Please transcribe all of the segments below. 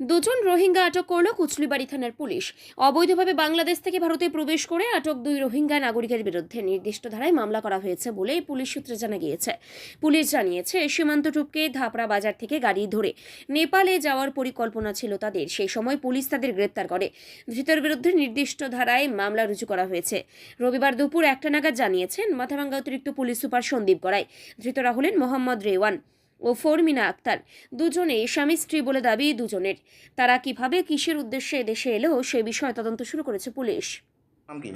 দুজন রোহিঙ্গা আটক করল কুচলিবাড়ি থানার পুলিশ। অবৈধভাবে বাংলাদেশ থেকে ভারতে প্রবেশ করে আটক দুই রোহিঙ্গা নাগরিকের বিরুদ্ধে নির্দিষ্ট ধারায় মামলা করা হয়েছে বলে পুলিশ সূত্রে জানা গিয়েছে। পুলিশ জানিয়েছে, সীমান্ত টুপকে ধাপড়া বাজার থেকে গাড়ি ধরে নেপালে যাওয়ার পরিকল্পনা ছিল তাদের। সেই সময় পুলিশ তাদের গ্রেপ্তার করে। ধৃতের বিরুদ্ধে নির্দিষ্ট ধারায় মামলা রুজু করা হয়েছে। রবিবার দুপুর একটা নাগাদ জানিয়েছেন, মাথাভাঙ্গা অতিরিক্ত পুলিশ সুপার সন্দীপ গড়াই। ধৃতরা হলেন মোহাম্মদ রেওয়ান। ও ফরমিনা আক্তার। দুজনে স্বামী স্ত্রী বলে দাবি দুজনের। তারা কীভাবে কিসের উদ্দেশ্যে দেশে এলো সে বিষয়ে তদন্ত শুরু করেছে পুলিশ। নাম কি?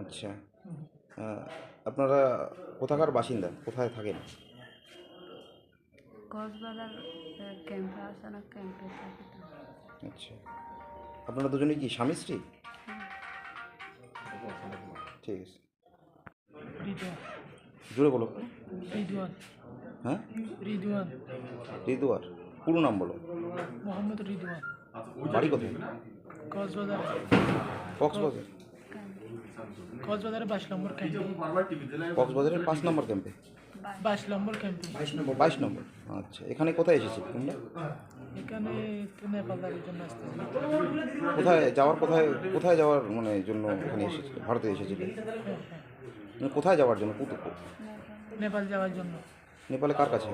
আচ্ছা। আহ, আপনারা কোথাকার বাসিন্দা? কোথায় থাকেন? কক্সবাজার ক্যাম্পে আছে না ক্যাম্পে থাকি তো। আচ্ছা। আপনারা দুজনেই কি স্বামী স্ত্রী? ঠিক আছে। জুড়ে বলো। রিদওয়ান। হ্যাঁ? রিদওয়ান। ঋতুয়ার পুরো নাম বলো। মোহাম্মদ রিদওয়ান। বাড়ি কোথায়? কক্সবাজার। কক্সবাজার। কক্সবাজারের বাইশ নম্বর ক্যাম্পে। কক্সবাজারের পাঁচ নম্বর ক্যাম্পে? বাইশ নম্বর ক্যাম্পে। বাইশ নম্বর। আচ্ছা এখানে কোথায় এসেছিল তোমরা? এখানে নেপাল জন্য আসতেছি কোথায় যাওয়ার কোথায় কোথায় যাওয়ার মানে জন্য এখানে এসেছিল ভারতে এসেছিলে? হ্যাঁ হ্যাঁ। মানে কোথায় যাওয়ার জন্য? কোথায় নেপাল যাওয়ার জন্য। নেপালে কার কাছে?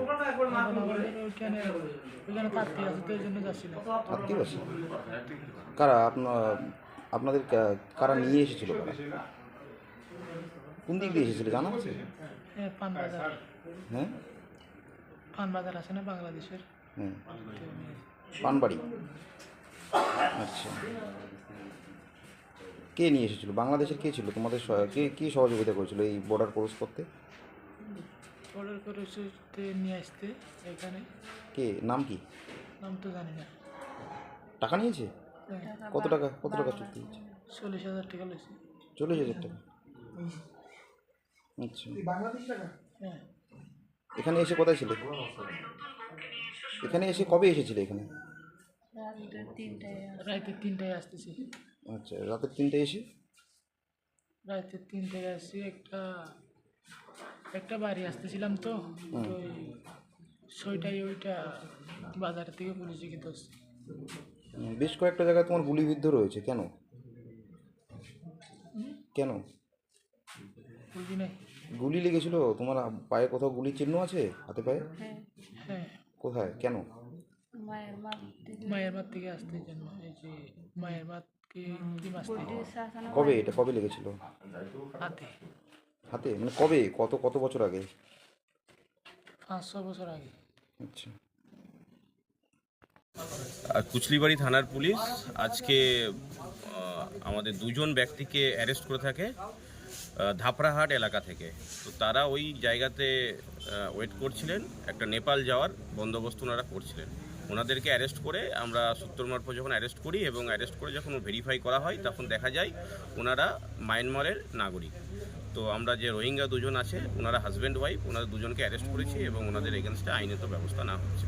আত্মীয় আছে কারা আপনার আপনাদের কারা নিয়ে এসেছিল কারা? কোন দিক দিয়ে এসেছিল জানা আছে? হ্যাঁ পানবাজার। হ্যাঁ? আছে না বাংলাদেশের? হ্যাঁ পানবাড়ি। আচ্ছা। কে নিয়ে এসেছিল? বাংলাদেশের কে ছিল? তোমাদের কে কে সহযোগিতা করেছিল এই বর্ডার ক্রস করতে? বর্ডার করে সুস্থে নিয়ে আসতে এখানে। কে? নাম কি? নাম তো জানি না। টাকা নিয়েছে? হ্যাঁ, কত টাকা? কত টাকা চুক্তি হয়েছে? চল্লিশ হাজার টাকা লেছে চল্লিশ হাজার টাকা? আচ্ছা। হ্যাঁ। এখানে এসে কোথায় ছিল? এখানে এসে কবে এসেছিল এখানে। রাতে তিনটায় আসতেছি। আচ্ছা রাতের তিনটে এসে? রাতে তিনটে আসি একটা একটা বাড়ি আসতেছিলাম তো ওই ছয়টায় ওইটা বাজার থেকে পুলিশে গিয়ে ধরছে। বেশ কয়েকটা জায়গায় তোমার গুলিবিদ্ধ রয়েছে কেন? কেন? বুঝি নাই। গুলি লেগেছিল তোমার পায়ে কোথাও গুলি চিহ্ন আছে হাতে পায়ে? হ্যাঁ। হ্যাঁ। কোথায়? কেন? মায়ের মাঠ থেকে। আসতে জন্য এই যে মায়ের শাসন কবে? এটা কবে লেগেছিল? হাতে। হাতে? মানে কবে? কত কত বছর আগে? পাঁচ ছ বছর আগে। আচ্ছা। আর কুচলিবাড়ি থানার পুলিশ আজকে আমাদের দুজন ব্যক্তিকে অ্যারেস্ট করে থাকে ধাপড়াহাট এলাকা থেকে। তো তারা ওই জায়গাতে ওয়েট করছিলেন। একটা নেপাল যাওয়ার বন্দোবস্ত ওনারা করছিলেন। ওনাদেরকে অ্যারেস্ট করে আমরা সত্তর মারফত যখন অ্যারেস্ট করি এবং অ্যারেস্ট করে যখন ভেরিফাই করা হয়, তখন দেখা যায় ওনারা মায়ানমারের নাগরিক। তো আমরা যে রোহিঙ্গা দুজন আছে, ওনারা হাজব্যান্ড ওয়াইফ ওনারা দুজনকে অ্যারেস্ট করেছি এবং ওনাদের এগেনস্টে আইনত ব্যবস্থা না হচ্ছে